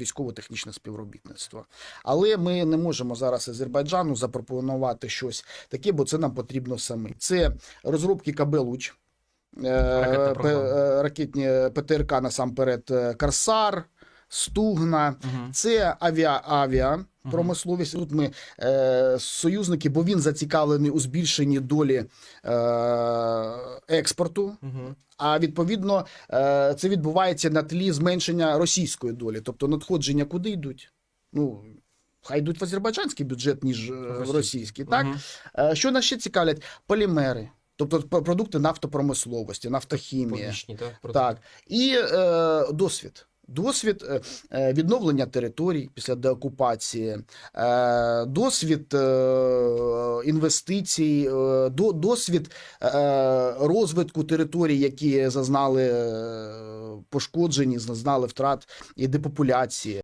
військово-технічне співробітництво. Але ми не можемо зараз Азербайджану запропонувати щось таке, бо це нам потрібно самі. Це розробки «Кабелуч», «Луч», е, е, ракетні ПТРК насамперед е, Корсар, Стугна. Мгм. Це авіа авіа. Промисловість тут ми е, союзники, бо він зацікавлений у збільшенні долі е, експорту. Мгм. А відповідно, е, це відбувається на тлі зменшення російської долі. Тобто надходження куди йдуть? Ну, хай йдуть в азербайджанський бюджет, ніж е, в Російський. Так? Е, Що нас ще цікавлять? Полімери, тобто продукти нафтопромисловості, нафтохімія. Побічні, так? Так. І е, досвід. Досвід е, е, відновлення територій після деокупації, е, досвід інвестицій, досвід розвитку територій, які зазнали пошкоджені, зазнали втрат і депопуляції.